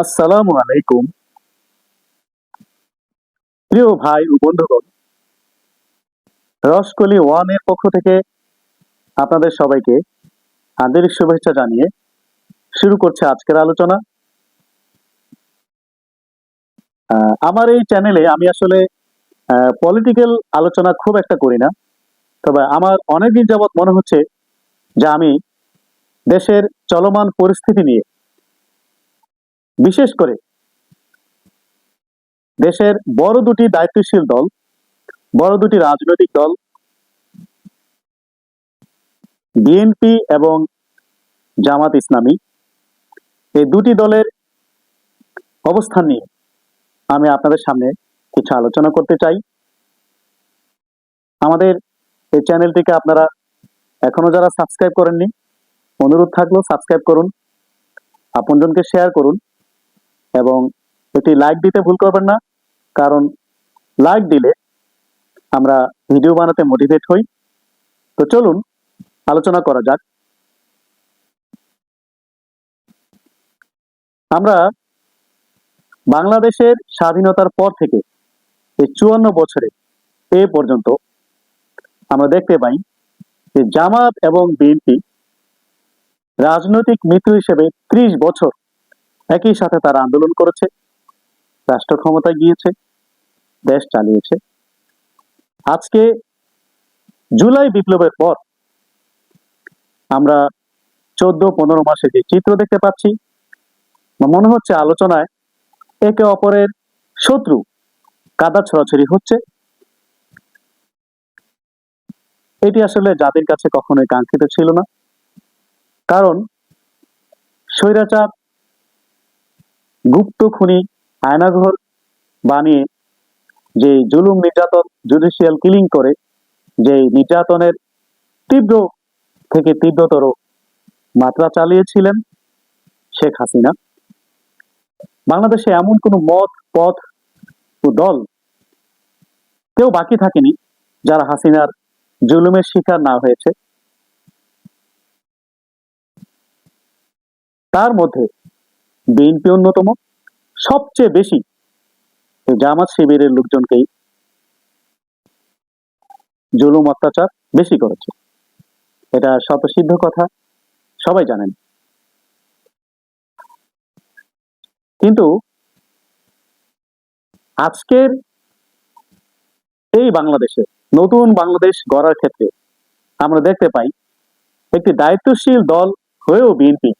আসসালামু আলাইকুম। প্রিয় ভাই ও বন্ধুগণ, রসকলি ওয়ানের পক্ষ থেকে আপনাদের সবাইকে আন্তরিক শুভেচ্ছা জানিয়ে শুরু করছে আজকের আলোচনা। আমার এই চ্যানেলে আমি আসলে পলিটিক্যাল আলোচনা খুব একটা করি না, তবে আমার অনেকদিন যাবৎ মনে হচ্ছে যে আমি দেশের চলমান পরিস্থিতি নিয়ে বিশেষ করে দেশের বড় দুটি দায়িত্বশীল দল, বড় দুটি রাজনৈতিক দল, বিএনপি এবং জামাত ইসলামী, এই দুটি দলের অবস্থান নিয়ে আমি আপনাদের সামনে কিছু আলোচনা করতে চাই। আমাদের এই চ্যানেলটিকে আপনারা এখনও যারা সাবস্ক্রাইব করেননি, অনুরোধ থাকল সাবস্ক্রাইব করুন, আপনজনকে শেয়ার করুন এবং একটি লাইক দিতে ভুল করবেন না, কারণ লাইক দিলে আমরা ভিডিও বানাতে মোটিভেট হই। তো চলুন, আলোচনা করা যাক। আমরা বাংলাদেশের স্বাধীনতার পর থেকে এই চুয়ান্ন বছরে এ পর্যন্ত আমরা দেখতে পাই যে জামাত এবং বিএনপি রাজনৈতিক মিত্র হিসেবে ত্রিশ বছর একই সাথে তারা আন্দোলন করেছে, রাষ্ট্র ক্ষমতায় গিয়েছে, দেশ চালিয়েছে। আজকে জুলাই বিপ্লবের পর আমরা চোদ্দ, পনেরো মাসে যে চিত্র দেখতে পাচ্ছি, মনে হচ্ছে আলোচনায় একে অপরের শত্রু কাদা ছড়াছড়ি হচ্ছে। এটি আসলে জাতির কাছে কখনোই কাঙ্ক্ষিত ছিল না। কারণ স্বৈরাচার গুপ্ত খুনি, আয়নাঘর বানিয়ে যে জুলুম নির্যাতন জুডিশিয়াল কিলিং করে, যে নির্যাতনের তীব্র থেকে তীব্রতর মাত্রা চালিয়েছিলেন শেখ হাসিনা। বাংলাদেশে এমন কোনো মত, পথ ও দল কেউ বাকি থাকেনি যারা হাসিনার জুলুমের শিকার না হয়েছে। তার মধ্যে বিএনপি অন্যতম, সবচেয়ে বেশি জামাত শিবিরের লোকজনকেই জুলুম অত্যাচার বেশি করেছে। এটা শতসিদ্ধ কথা, সবাই জানেন। কিন্তু আজকের এই বাংলাদেশে, নতুন বাংলাদেশ গড়ার ক্ষেত্রে আমরা দেখতে পাই, একটি দায়িত্বশীল দল হয়েও বিএনপি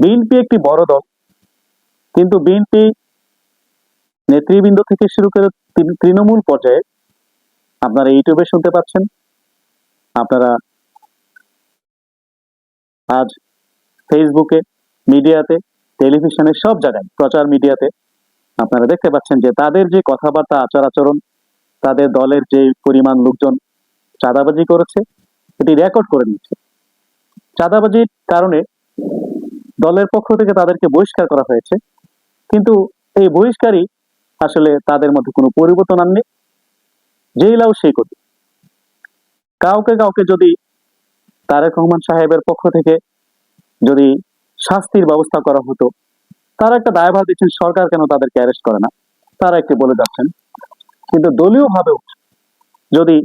বিএনপি একটি বড় দল, কিন্তু বিএনপি নেতৃবৃন্দ থেকে শুরু করে তৃণমূল পর্যায়ে আপনারা ইউটিউবে শুনতে পাচ্ছেন, আপনারা আজ ফেসবুকে, মিডিয়াতে, টেলিভিশনে, সব জায়গায়, প্রচার মিডিয়াতে আপনারা দেখতে পাচ্ছেন যে তাদের যে কথাবার্তা, আচার আচরণ, তাদের দলের যে পরিমাণ লোকজন চাঁদাবাজি করেছে, এটি রেকর্ড করে নিচ্ছে চাঁদাবাজির কারণে দলের পক্ষ থেকে তাদেরকে বহিষ্কার করা হয়েছে। কিন্তু এই বহিষ্কারই আসলে তাদের মধ্যে কোনো পরিবর্তন আননি। যেই লাও সেই করি কাউকে কাউকে যদি তারেক রহমান সাহেবের পক্ষ থেকে যদি শাস্তির ব্যবস্থা করা হতো, তারা একটা দায়ভার দিচ্ছেন, সরকার কেন তাদেরকে অ্যারেস্ট করে না? তারা একটি বলে যাচ্ছেন। কিন্তু দলীয় ভাবেও যদি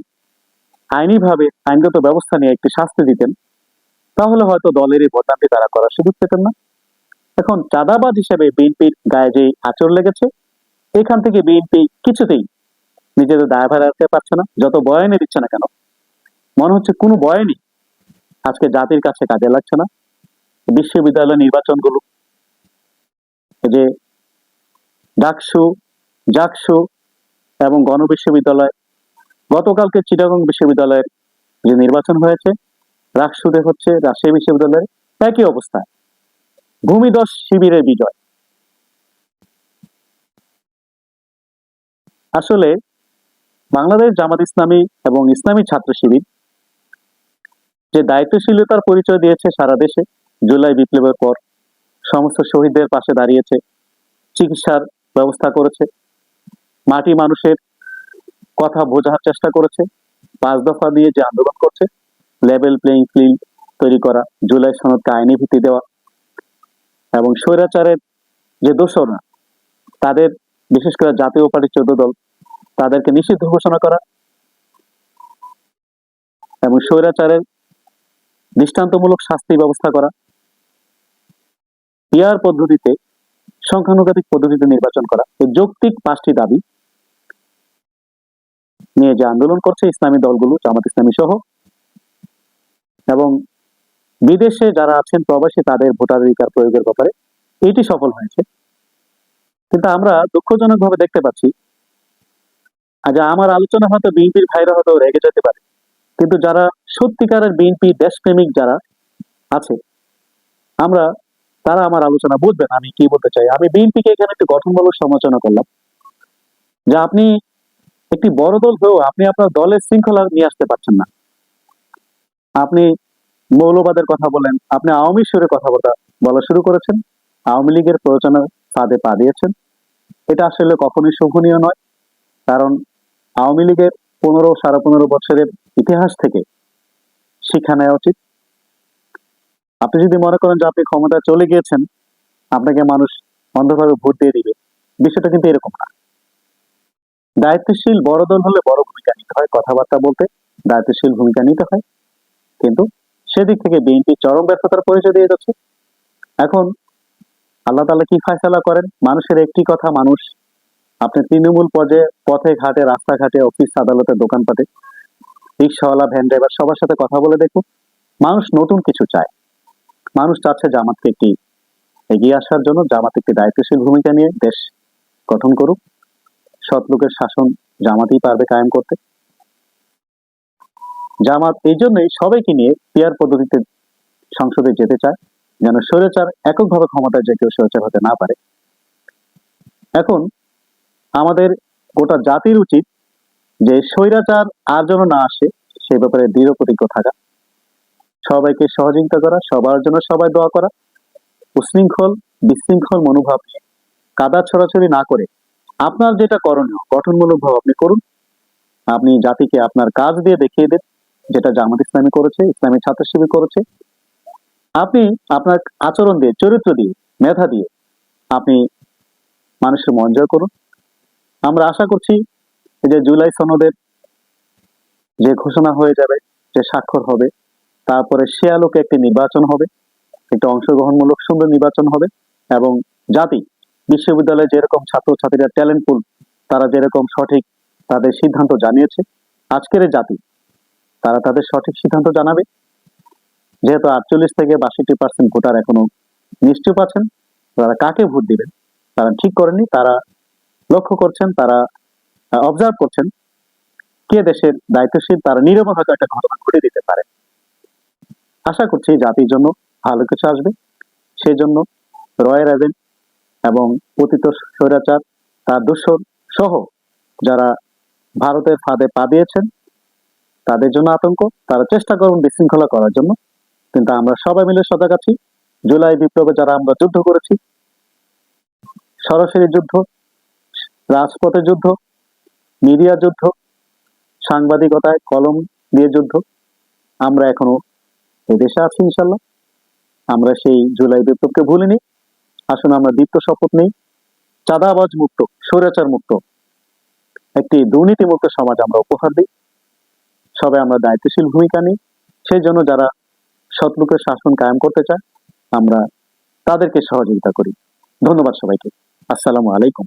আইনিভাবে আইনগত ব্যবস্থা নিয়ে একটি শাস্তি দিতেন তাহলে হয়তো দলের এই বদনামটি তারা করার সুযোগ পেতেন না। এখন চাঁদাবাদ হিসেবে বিএনপির গায়ে যে আচর লেগেছে, এখান থেকে বিএনপি কিছুতেই নিজেদের দায়ভার রাখতে পারছে না, যত বয়ানে দিচ্ছে না কেন, মনে হচ্ছে কোনো বয়ানই আজকে জাতির কাছে কাজে লাগছে না। বিশ্ববিদ্যালয় নির্বাচনগুলো যে ডাকসু, জাকসু এবং গণবিশ্ববিদ্যালয়, গতকালকে চিটাগং বিশ্ববিদ্যালয়ের যে নির্বাচন হয়েছে রাকসুতে হচ্ছে রাজশাহী বিশ্ববিদ্যালয়ের একই অবস্থা। ভূমিদশ শিবিরের বিজয়। আসলে বাংলাদেশ জামাত ইসলামী এবং ইসলামী ছাত্র শিবির যে দায়িত্বশীলতার পরিচয় দিয়েছে সারা দেশে জুলাই বিপ্লবের পর, সমস্ত শহীদদের পাশে দাঁড়িয়েছে, চিকিৎসার ব্যবস্থা করেছে, মাটি মানুষের কথা বোঝার চেষ্টা করেছে, পাঁচ দফা দিয়ে যে আন্দোলন করছে লেভেল প্লেইং ফিল্ড তৈরি করা, জুলাই সনদকে আইনি ভিত্তি দেওয়া এবং স্বৈরাচারের যে দোষরা তাদের, বিশেষ করে জাতীয় পার্টির চোদ্দ দল, তাদেরকে নিষিদ্ধ ঘোষণা করা এবং স্বৈরাচারের দৃষ্টান্তমূলক শাস্তি ব্যবস্থা করা। পিয়ার পদ্ধতিতে সংখ্যানুপাতিক পদ্ধতিতে নির্বাচন করা, এই যৌক্তিক পাঁচটি দাবি নিয়ে যে আন্দোলন করছে ইসলামী দলগুলো, জামাত ইসলামী সহ এবং বিদেশে যারা আছেন প্রবাসী, তাদের ভোটাধিকার প্রয়োগের ব্যাপারে এটি সফল হয়েছে। কিন্তু আমরা দুঃখজনক ভাবে দেখতে পাচ্ছি আজ আমার আলোচনা হয়তো বিএনপির ভাইরা হয়তো রেগে যেতে পারে, কিন্তু যারা সত্যিকারের বিএনপি দেশপ্রেমিক যারা আছে, আমরা, তারা আমার আলোচনা বুঝবেন আমি কি বলতে চাই। আমি বিএনপিকে এখানে একটু গঠনমূলক সমালোচনা করলাম, যে আপনি একটি বড় দল হয়েও আপনি আপনার দলের শৃঙ্খলা নিয়ে আসতে পারছেন না। আপনি মৌলবাদের কথা বলেন, আপনি আওয়ামী সুরে কথা বলা শুরু করেছেন, আওয়ামী লীগের প্ররোচনার ফাঁদে পা দিয়েছেন। এটা আসলে কখনোই শোভনীয় নয়, কারণ আওয়ামী লীগের পনেরো, সাড়ে পনেরো বছরের ইতিহাস থেকে শিক্ষা নেওয়া উচিত। আপনি যদি মনে করেন যে আপনি ক্ষমতায় চলে গিয়েছেন, আপনাকে মানুষ অন্ধভাবে ভোট দিয়ে দিবে, বিষয়টা কিন্তু এরকম না। দায়িত্বশীল বড় দল হলে বড় ভূমিকা নিতে হয়, কথাবার্তা বলতে দায়িত্বশীল ভূমিকা নিতে হয়। কিন্তু সেদিক থেকে বিএনপি চরম ব্যর্থতার পরিচয় দিয়ে যাচ্ছে। এখন আল্লাহ তাআলা কি ফয়সালা করেন? মানুষের একটি কথা, মানুষ আপনি তৃণমূল পর্যায়ে পথে ঘাটে, রাস্তাঘাটে, অফিস আদালতে, দোকানপাটে, রিক্সাওয়ালা, ভ্যান ড্রাইভার, সবার সাথে কথা বলে দেখুন, মানুষ নতুন কিছু চায়। মানুষ চাচ্ছে জামাতকে একটি এগিয়ে আসার জন্য, জামাত একটি দায়িত্বশীল ভূমিকা নিয়ে দেশ গঠন করুক। সৎ লোকের শাসন জামাতেই পারবে কায়েম করতে। জামাত এই জন্যই সবাইকে নিয়ে পিয়ার পদ্ধতিতে সংসদে যেতে চায়, যেন স্বৈরাচার এককভাবে ক্ষমতায় যে কেউ স্বৈরাচার হতে না পারে। এখন আমাদের গোটা জাতির উচিত যে স্বৈরাচার আর যেন না আসে, সে ব্যাপারে দৃঢ় প্রতিজ্ঞ থাকা। সবাইকে সহযোগিতা করা, সবার জন্য সবাই দোয়া করা। উশৃঙ্খল, বিশৃঙ্খল মনোভাব কাদা ছড়াছড়ি না করে আপনার যেটা করণীয় গঠনমূলক ভাবে আপনি করুন। আপনি জাতিকে আপনার কাজ দিয়ে দেখিয়ে দেন। যেটা জামাত ইসলামী করেছে, ইসলামী ছাত্র শিবির করেছে। আপনি আপনার আচরণ দিয়ে, চরিত্র দিয়ে, মেধা দিয়ে আপনি মানুষের মন জয় করুন। আমরা আশা করছি যে জুলাই সনদের যে ঘোষণা হয়ে যাবে, যে স্বাক্ষর হবে, তারপরে সে আলোকে একটি নির্বাচন হবে, একটি অংশগ্রহণমূলক সুন্দর নির্বাচন হবে এবং জাতি, বিশ্ববিদ্যালয়ে যেরকম ছাত্রছাত্রীরা ট্যালেন্ট পুল তারা যেরকম সঠিক তাদের সিদ্ধান্ত জানিয়েছে, আজকের জাতি তারা তাদের সঠিক সিদ্ধান্ত জানাবে। যেহেতু আটচল্লিশ থেকে বাষট্টি পার্সেন্ট ভোটার এখনও নিশ্চুপ আছেন, তারা কাকে ভোট দিবেন? তারা ঠিক করেনি তারা লক্ষ্য করছেন, তারা অবজার্ভ করছেন কে দেশের দায়িত্বশীল, তারা নীরবে হয়তো একটা ঘটনা ঘটে দিতে পারে। আশা করছি জাতির জন্য ভালো কিছু আসবে। সেই জন্য রয়ের এজেন্ট এবং পতিত স্বৈরাচার, তার দূষণ সহ যারা ভারতের ফাঁদে পা দিয়েছেন তাদের জন্য আতঙ্ক, তারা চেষ্টা করুন বিশৃঙ্খলা করার জন্য। কিন্তু আমরা সবাই মিলে সজাগ আছি। জুলাই বিপ্লবে যারা আমরা যুদ্ধ করেছি, সরাসরি যুদ্ধ, রাজপথে যুদ্ধ, মিডিয়া যুদ্ধ, সাংবাদিকতায় কলম দিয়ে যুদ্ধ, আমরা এখনও এদেশে আছি ইনশাল্লাহ আমরা সেই জুলাই বিপ্লবকে ভুলিনি। আসুন আমরা দীপ্ত শপথ নেই। চাঁদাবাজ মুক্ত, স্বৈরাচার মুক্ত, একটি দুর্নীতি মুক্ত সমাজ আমরা উপহার দিই। সবাই আমরা দায়িত্বশীল ভূমিকা নিই। সেই জন্য যারা সৎলোকের শাসন কায়েম করতে চায়, আমরা তাদেরকে সহযোগিতা করি। ধন্যবাদ সবাইকে। আসসালামু আলাইকুম।